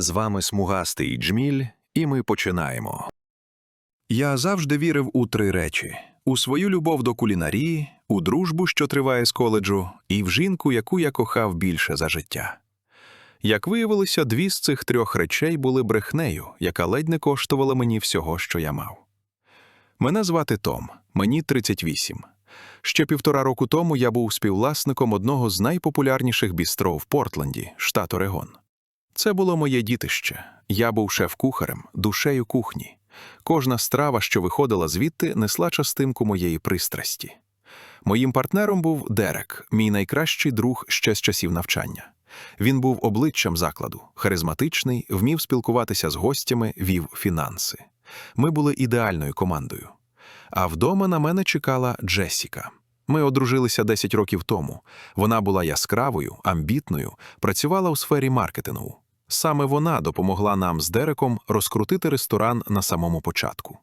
З вами смугастий Джміль, і ми починаємо. Я завжди вірив у три речі: у свою любов до кулінарії, у дружбу, що триває з коледжу, і в жінку, яку я кохав більше за життя. Як виявилося, дві з цих трьох речей були брехнею, яка ледь не коштувала мені всього, що я мав. Мене звати Том, мені 38. Ще півтора року тому я був співвласником одного з найпопулярніших бістро в Портленді, штат Орегон. Це було моє дітище. Я був шеф-кухарем, душею кухні. Кожна страва, що виходила звідти, несла частинку моєї пристрасті. Моїм партнером був Дерек, мій найкращий друг ще з часів навчання. Він був обличчям закладу, харизматичний, вмів спілкуватися з гостями, вів фінанси. Ми були ідеальною командою. А вдома на мене чекала Джесіка. Ми одружилися 10 років тому. Вона була яскравою, амбітною, працювала у сфері маркетингу. Саме вона допомогла нам з Дереком розкрутити ресторан на самому початку.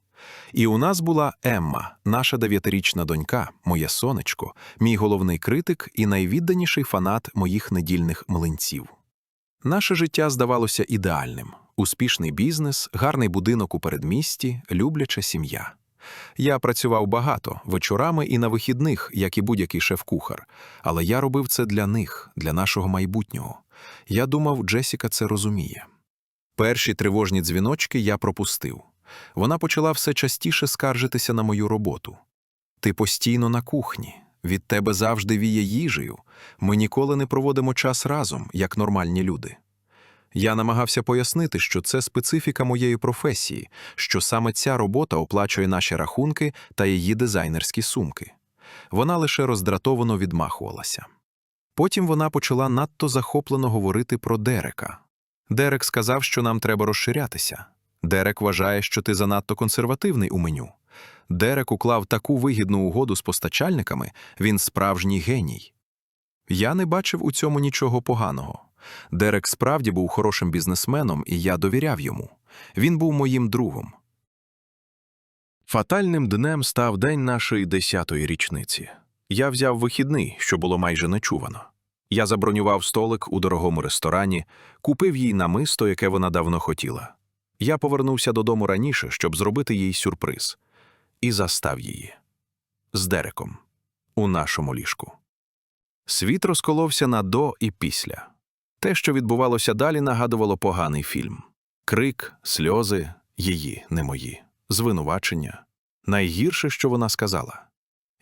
І у нас була Емма, наша дев'ятирічна донька, моє сонечко, мій головний критик і найвідданіший фанат моїх недільних млинців. Наше життя здавалося ідеальним: успішний бізнес, гарний будинок у передмісті, любляча сім'я. Я працював багато, вечорами і на вихідних, як і будь-який шеф-кухар, але я робив це для них, для нашого майбутнього. Я думав, Джесіка це розуміє. Перші тривожні дзвіночки я пропустив. Вона почала все частіше скаржитися на мою роботу. Ти постійно на кухні, від тебе завжди віє їжею. Ми ніколи не проводимо час разом, як нормальні люди. Я намагався пояснити, що це специфіка моєї професії, що саме ця робота оплачує наші рахунки та її дизайнерські сумки. Вона лише роздратовано відмахувалася. Потім вона почала надто захоплено говорити про Дерека. Дерек сказав, що нам треба розширятися. Дерек вважає, що ти занадто консервативний у меню. Дерек уклав таку вигідну угоду з постачальниками, він справжній геній. Я не бачив у цьому нічого поганого. Дерек справді був хорошим бізнесменом, і я довіряв йому. Він був моїм другом. Фатальним днем став день нашої десятої річниці. Я взяв вихідний, що було майже нечувано. Я забронював столик у дорогому ресторані, купив їй намисто, яке вона давно хотіла. Я повернувся додому раніше, щоб зробити їй сюрприз, і застав її з Дереком у нашому ліжку. Світ розколовся на до і після. Те, що відбувалося далі, нагадувало поганий фільм: крик, сльози, її, не мої, звинувачення. Найгірше, що вона сказала.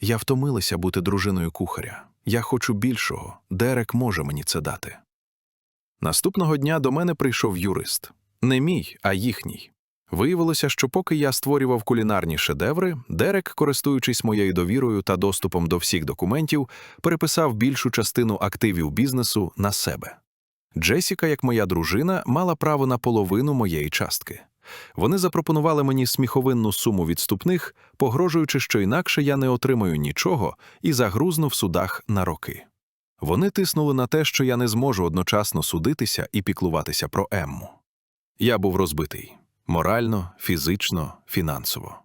Я втомилася бути дружиною кухаря. Я хочу більшого. Дерек може мені це дати. Наступного дня до мене прийшов юрист. Не мій, а їхній. Виявилося, що поки я створював кулінарні шедеври, Дерек, користуючись моєю довірою та доступом до всіх документів, переписав більшу частину активів бізнесу на себе. Джесіка, як моя дружина, мала право на половину моєї частки. Вони запропонували мені сміховинну суму відступних, погрожуючи, що інакше я не отримаю нічого і загрузну в судах на роки. Вони тиснули на те, що я не зможу одночасно судитися і піклуватися про Емму. Я був розбитий морально, фізично, фінансово.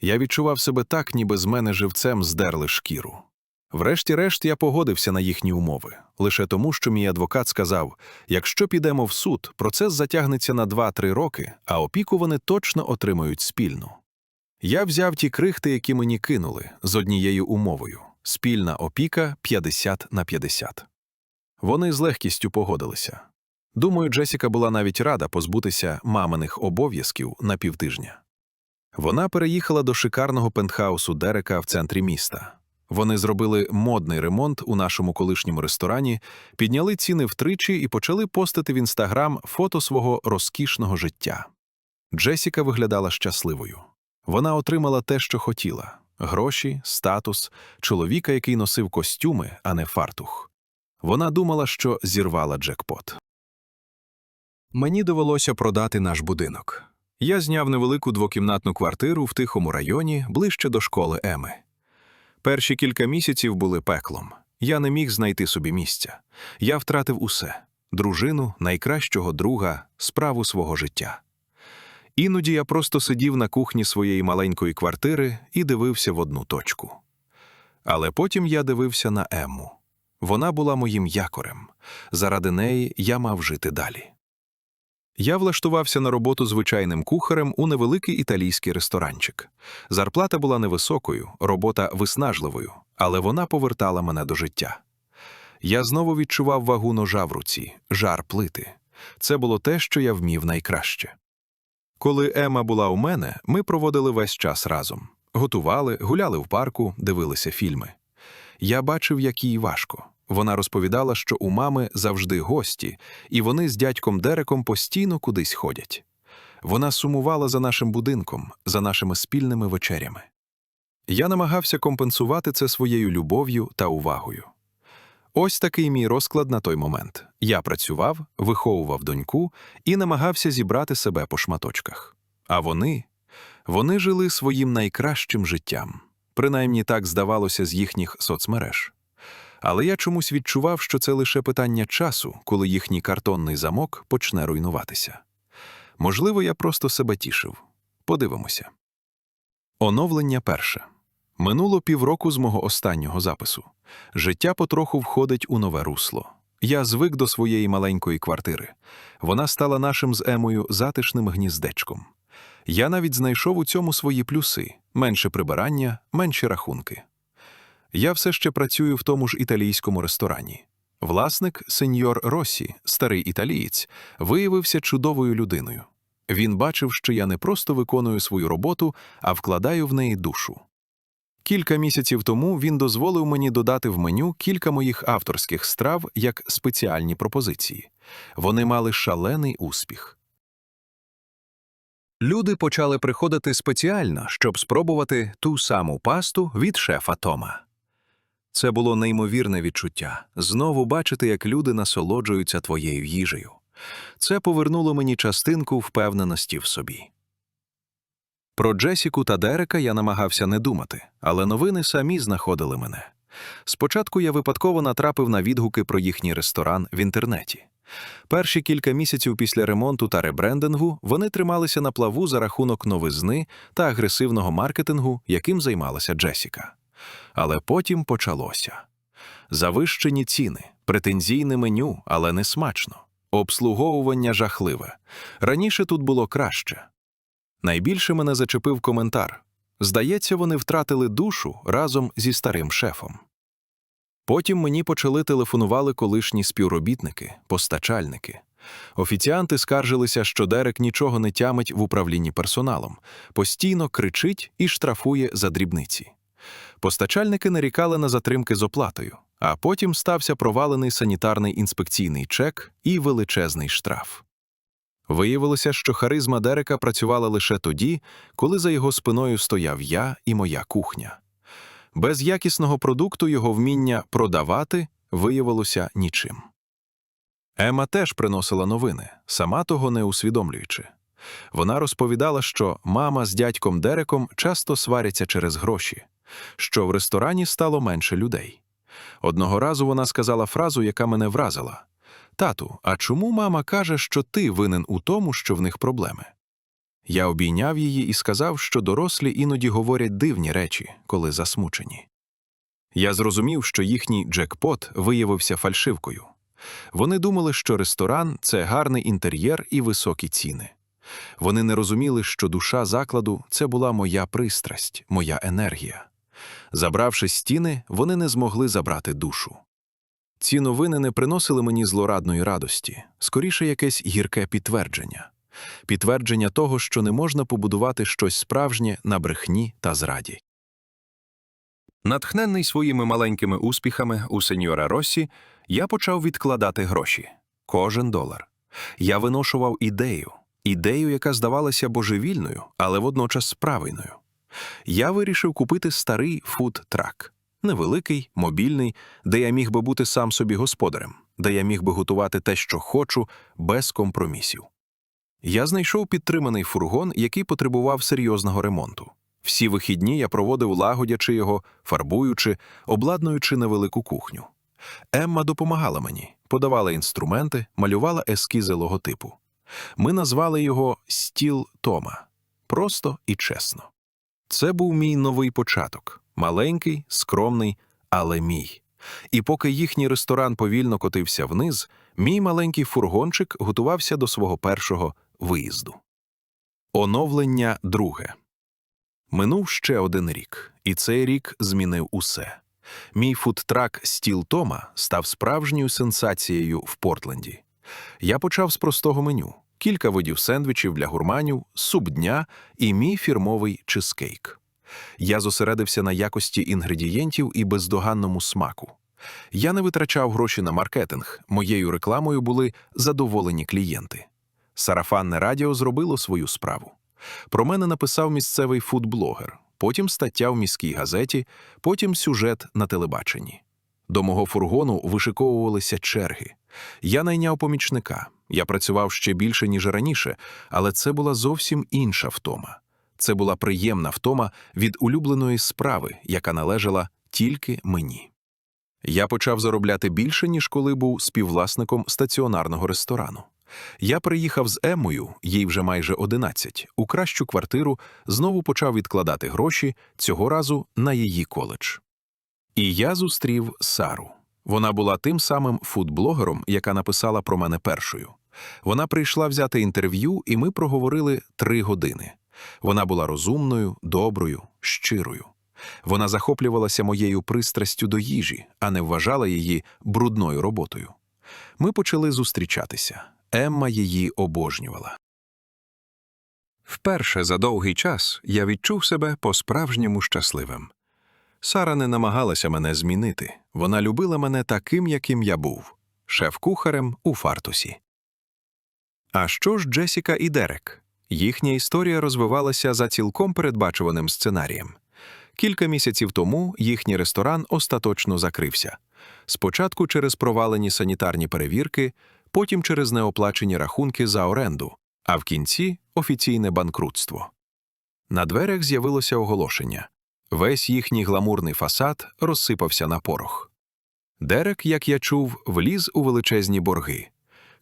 Я відчував себе так, ніби з мене живцем здерли шкіру. Врешті-решт я погодився на їхні умови, лише тому, що мій адвокат сказав: якщо підемо в суд, процес затягнеться на 2-3 роки, а опіку вони точно отримають спільну. Я взяв ті крихти, які мені кинули, з однією умовою спільна опіка 50 на 50. Вони з легкістю погодилися. Думаю, Джесіка була навіть рада позбутися маминих обов'язків на півтижня. Вона переїхала до шикарного пентхаусу Дерека в центрі міста. Вони зробили модний ремонт у нашому колишньому ресторані, підняли ціни втричі і почали постити в інстаграм фото свого розкішного життя. Джесіка виглядала щасливою. Вона отримала те, що хотіла гроші, статус, чоловіка, який носив костюми, а не фартух. Вона думала, що зірвала джекпот. Мені довелося продати наш будинок. Я зняв невелику двокімнатну квартиру в тихому районі ближче до школи Еми. Перші кілька місяців були пеклом. Я не міг знайти собі місця. Я втратив усе дружину, найкращого друга, справу свого життя. Іноді я просто сидів на кухні своєї маленької квартири і дивився в одну точку. Але потім я дивився на Емму. Вона була моїм якорем. Заради неї я мав жити далі. Я влаштувався на роботу звичайним кухарем у невеликий італійський ресторанчик. Зарплата була невисокою, робота виснажливою, але вона повертала мене до життя. Я знову відчував вагу ножа в руці, жар плити. Це було те, що я вмів найкраще. Коли Ема була у мене, ми проводили весь час разом. Готували, гуляли в парку, дивилися фільми. Я бачив, як їй важко. Вона розповідала, що у мами завжди гості, і вони з дядьком Дереком постійно кудись ходять. Вона сумувала за нашим будинком, за нашими спільними вечерями. Я намагався компенсувати це своєю любов'ю та увагою. Ось такий мій розклад на той момент. Я працював, виховував доньку і намагався зібрати себе по шматочках. А вони, вони жили своїм найкращим життям. Принаймні так здавалося з їхніх соцмереж. Але я чомусь відчував, що це лише питання часу, коли їхній картонний замок почне руйнуватися. Можливо, я просто себе тішив. Подивимося. Оновлення перше. Минуло півроку з мого останнього запису. Життя потроху входить у нове русло. Я звик до своєї маленької квартири. Вона стала нашим з Емою затишним гніздечком. Я навіть знайшов у цьому свої плюси менше прибирання, менші рахунки. Я все ще працюю в тому ж італійському ресторані. Власник, сеньор Росі, старий італієць, виявився чудовою людиною. Він бачив, що я не просто виконую свою роботу, а вкладаю в неї душу. Кілька місяців тому він дозволив мені додати в меню кілька моїх авторських страв як спеціальні пропозиції. Вони мали шалений успіх. Люди почали приходити спеціально, щоб спробувати ту саму пасту від шефа Тома. Це було неймовірне відчуття знову бачити, як люди насолоджуються твоєю їжею. Це повернуло мені частинку впевненості в собі. Про Джесіку та Дерека я намагався не думати, але новини самі знаходили мене. Спочатку я випадково натрапив на відгуки про їхній ресторан в інтернеті. Перші кілька місяців після ремонту та ребрендингу вони трималися на плаву за рахунок новизни та агресивного маркетингу, яким займалася Джесіка. Але потім почалося. Завищені ціни, претензійне меню, але не смачно. Обслуговування жахливе. Раніше тут було краще. Найбільше мене зачепив коментар. Здається, вони втратили душу разом зі старим шефом. Потім мені почали телефонували колишні співробітники, постачальники. Офіціанти скаржилися, що Дерек нічого не тямить в управлінні персоналом, постійно кричить і штрафує за дрібниці. Постачальники нарікали на затримки з оплатою, а потім стався провалений санітарний інспекційний чек і величезний штраф. Виявилося, що харизма Дерека працювала лише тоді, коли за його спиною стояв я і моя кухня. Без якісного продукту його вміння продавати виявилося нічим. Ема теж приносила новини, сама того не усвідомлюючи. Вона розповідала, що мама з дядьком Дереком часто сваряться через гроші, що в ресторані стало менше людей. Одного разу вона сказала фразу, яка мене вразила Тату, а чому мама каже, що ти винен у тому, що в них проблеми? Я обійняв її і сказав, що дорослі іноді говорять дивні речі, коли засмучені. Я зрозумів, що їхній джекпот виявився фальшивкою. Вони думали, що ресторан це гарний інтер'єр і високі ціни. Вони не розуміли, що душа закладу це була моя пристрасть, моя енергія. Забравши стіни, вони не змогли забрати душу. Ці новини не приносили мені злорадної радості, скоріше якесь гірке підтвердження підтвердження того, що не можна побудувати щось справжнє на брехні та зраді. Натхненний своїми маленькими успіхами у сеньора Росі, я почав відкладати гроші кожен долар. Я виношував ідею, ідею, яка здавалася божевільною, але водночас правильною. Я вирішив купити старий фуд-трак невеликий, мобільний, де я міг би бути сам собі господарем, де я міг би готувати те, що хочу, без компромісів. Я знайшов підтриманий фургон, який потребував серйозного ремонту. Всі вихідні я проводив лагодячи його, фарбуючи, обладнуючи невелику кухню. Емма допомагала мені, подавала інструменти, малювала ескізи логотипу. Ми назвали його Стіл Тома просто і чесно. Це був мій новий початок маленький, скромний, але мій. І поки їхній ресторан повільно котився вниз, мій маленький фургончик готувався до свого першого виїзду. Оновлення друге. Минув ще один рік, і цей рік змінив усе. Мій фудтрак «Стіл Тома» став справжньою сенсацією в Портленді. Я почав з простого меню: кілька видів сендвічів для гурманів, суп дня і мій фірмовий чизкейк. Я зосередився на якості інгредієнтів і бездоганному смаку. Я не витрачав гроші на маркетинг, моєю рекламою були задоволені клієнти. Сарафанне радіо зробило свою справу. Про мене написав місцевий фудблогер, потім стаття в міській газеті, потім сюжет на телебаченні. До мого фургону вишиковувалися черги. Я найняв помічника. Я працював ще більше, ніж раніше, але це була зовсім інша втома. Це була приємна втома від улюбленої справи, яка належала тільки мені. Я почав заробляти більше, ніж коли був співвласником стаціонарного ресторану. Я приїхав з Еммою, їй вже майже 11, у кращу квартиру, знову почав відкладати гроші, цього разу на її коледж. І я зустрів Сару. Вона була тим самим фудблогером, яка написала про мене першою. Вона прийшла взяти інтерв'ю, і ми проговорили три години. Вона була розумною, доброю, щирою. Вона захоплювалася моєю пристрастю до їжі, а не вважала її брудною роботою. Ми почали зустрічатися. Емма її обожнювала. Вперше за довгий час я відчув себе по-справжньому щасливим. Сара не намагалася мене змінити. Вона любила мене таким, яким я був шеф-кухарем у фартусі. А що ж Джесіка і Дерек? Їхня історія розвивалася за цілком передбачуваним сценарієм. Кілька місяців тому їхній ресторан остаточно закрився. Спочатку через провалені санітарні перевірки, потім через неоплачені рахунки за оренду, а в кінці офіційне банкрутство. На дверях з'явилося оголошення. Весь їхній гламурний фасад розсипався на порох. Дерек, як я чув, вліз у величезні борги.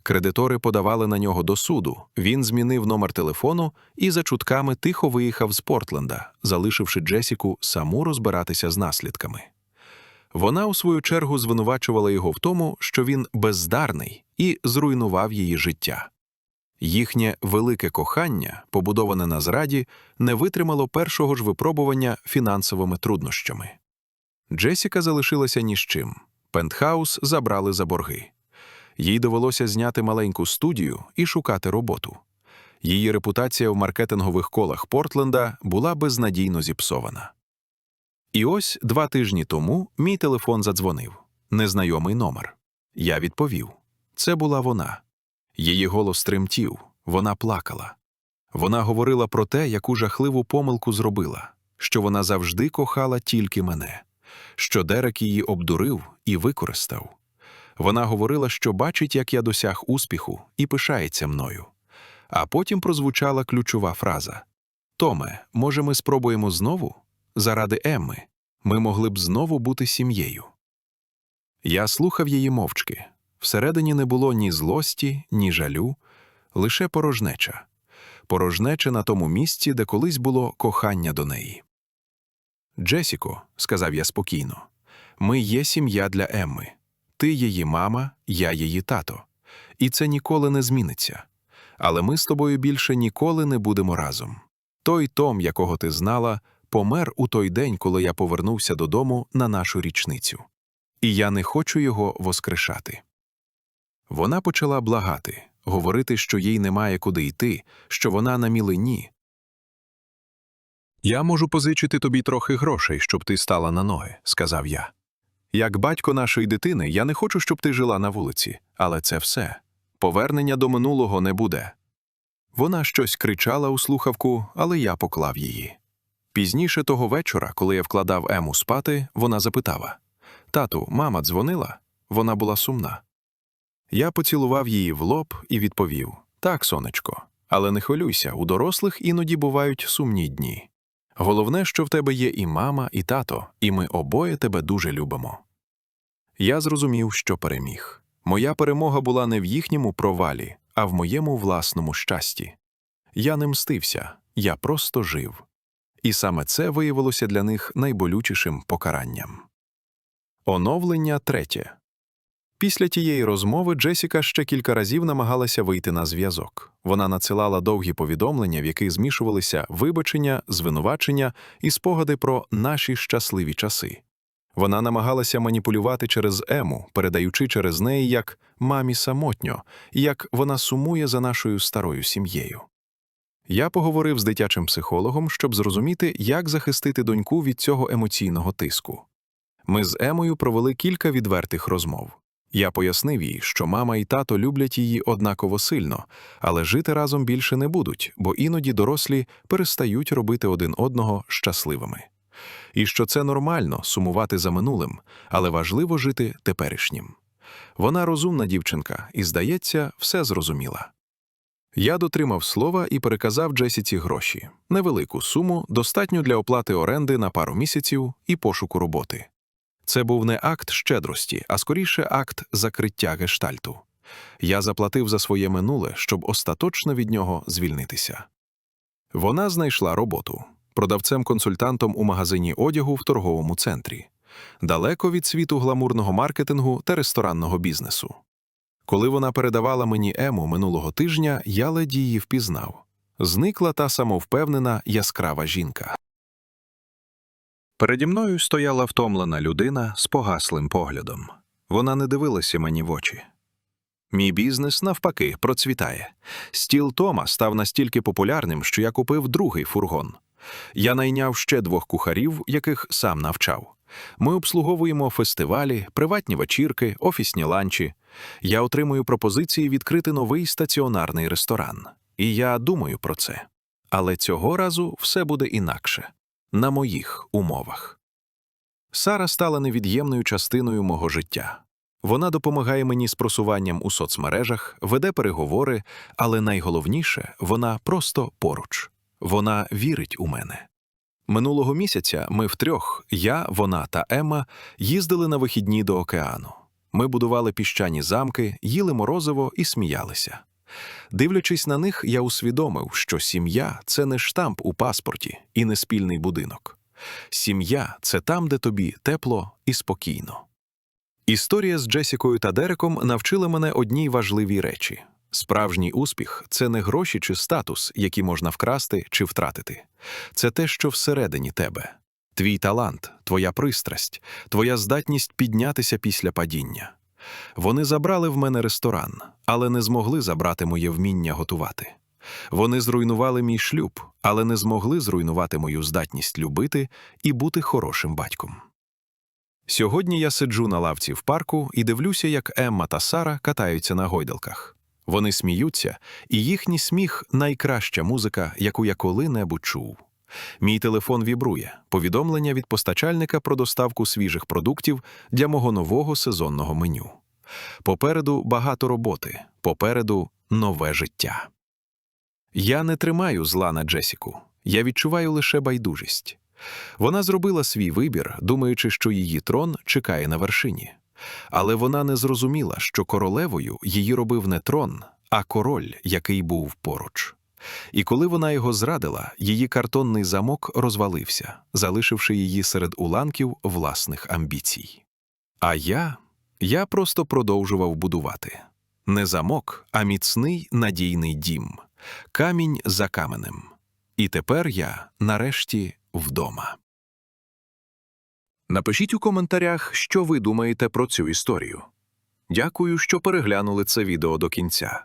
Кредитори подавали на нього до суду. Він змінив номер телефону і за чутками тихо виїхав з Портленда, залишивши Джесіку саму розбиратися з наслідками. Вона, у свою чергу, звинувачувала його в тому, що він бездарний і зруйнував її життя. Їхнє велике кохання, побудоване на зраді, не витримало першого ж випробування фінансовими труднощами. Джесіка залишилася ні з чим. Пентхаус забрали за борги. Їй довелося зняти маленьку студію і шукати роботу. Її репутація в маркетингових колах Портленда була безнадійно зіпсована. І ось два тижні тому мій телефон задзвонив незнайомий номер. Я відповів це була вона. Її голос тремтів, вона плакала. Вона говорила про те, яку жахливу помилку зробила, що вона завжди кохала тільки мене, що Дерек її обдурив і використав. Вона говорила, що бачить, як я досяг успіху, і пишається мною. А потім прозвучала ключова фраза Томе, може, ми спробуємо знову? Заради Емми, ми могли б знову бути сім'єю. Я слухав її мовчки. Всередині не було ні злості, ні жалю, лише порожнеча. Порожнеча на тому місці, де колись було кохання до неї. Джесіко, сказав я спокійно, ми є сім'я для Емми. Ти її мама, я її тато. І це ніколи не зміниться. Але ми з тобою більше ніколи не будемо разом. Той Том, якого ти знала, помер у той день, коли я повернувся додому на нашу річницю. І я не хочу його воскрешати. Вона почала благати, говорити, що їй немає куди йти, що вона на мілині. Я можу позичити тобі трохи грошей, щоб ти стала на ноги, сказав я. Як батько нашої дитини, я не хочу, щоб ти жила на вулиці, але це все. Повернення до минулого не буде. Вона щось кричала у слухавку, але я поклав її. Пізніше того вечора, коли я вкладав Ему спати, вона запитала Тату, мама дзвонила? Вона була сумна. Я поцілував її в лоб і відповів Так, сонечко, але не хвилюйся, у дорослих іноді бувають сумні дні. Головне, що в тебе є і мама, і тато, і ми обоє тебе дуже любимо. Я зрозумів, що переміг. Моя перемога була не в їхньому провалі, а в моєму власному щасті. Я не мстився, я просто жив. І саме це виявилося для них найболючішим покаранням. Оновлення третє. Після тієї розмови Джесіка ще кілька разів намагалася вийти на зв'язок. Вона надсилала довгі повідомлення, в яких змішувалися вибачення, звинувачення і спогади про наші щасливі часи. Вона намагалася маніпулювати через Ему, передаючи через неї як мамі самотньо, як вона сумує за нашою старою сім'єю. Я поговорив з дитячим психологом, щоб зрозуміти, як захистити доньку від цього емоційного тиску. Ми з Емою провели кілька відвертих розмов. Я пояснив їй, що мама і тато люблять її однаково сильно, але жити разом більше не будуть, бо іноді дорослі перестають робити один одного щасливими. І що це нормально сумувати за минулим, але важливо жити теперішнім. Вона розумна дівчинка і, здається, все зрозуміла. Я дотримав слова і переказав Джесіці гроші невелику суму, достатню для оплати оренди на пару місяців і пошуку роботи. Це був не акт щедрості, а скоріше акт закриття гештальту. Я заплатив за своє минуле, щоб остаточно від нього звільнитися. Вона знайшла роботу продавцем-консультантом у магазині одягу в торговому центрі, далеко від світу гламурного маркетингу та ресторанного бізнесу. Коли вона передавала мені ему минулого тижня, я ледь її впізнав. Зникла та самовпевнена яскрава жінка. Переді мною стояла втомлена людина з погаслим поглядом. Вона не дивилася мені в очі. Мій бізнес, навпаки, процвітає. Стіл Тома став настільки популярним, що я купив другий фургон. Я найняв ще двох кухарів, яких сам навчав. Ми обслуговуємо фестивалі, приватні вечірки, офісні ланчі. Я отримую пропозиції відкрити новий стаціонарний ресторан. І я думаю про це. Але цього разу все буде інакше на моїх умовах. Сара стала невід'ємною частиною мого життя. Вона допомагає мені з просуванням у соцмережах, веде переговори, але найголовніше вона просто поруч. Вона вірить у мене. Минулого місяця ми втрьох, я, вона та Емма, їздили на вихідні до океану. Ми будували піщані замки, їли морозиво і сміялися. Дивлячись на них, я усвідомив, що сім'я це не штамп у паспорті і не спільний будинок. Сім'я це там, де тобі тепло і спокійно. Історія з Джесікою та Дереком навчила мене одній важливій речі справжній успіх це не гроші чи статус, які можна вкрасти чи втратити. Це те, що всередині тебе, твій талант, твоя пристрасть, твоя здатність піднятися після падіння. Вони забрали в мене ресторан, але не змогли забрати моє вміння готувати. Вони зруйнували мій шлюб, але не змогли зруйнувати мою здатність любити і бути хорошим батьком. Сьогодні я сиджу на лавці в парку і дивлюся, як Емма та Сара катаються на гойдалках. Вони сміються, і їхній сміх найкраща музика, яку я коли-небудь чув. Мій телефон вібрує повідомлення від постачальника про доставку свіжих продуктів для мого нового сезонного меню. Попереду багато роботи, попереду нове життя. Я не тримаю зла на Джесіку, я відчуваю лише байдужість. Вона зробила свій вибір, думаючи, що її трон чекає на вершині. Але вона не зрозуміла, що королевою її робив не трон, а король, який був поруч. І коли вона його зрадила, її картонний замок розвалився, залишивши її серед уламків власних амбіцій. А я, я просто продовжував будувати не замок, а міцний надійний дім, камінь за каменем. І тепер я, нарешті, вдома. Напишіть у коментарях, що ви думаєте про цю історію. Дякую, що переглянули це відео до кінця.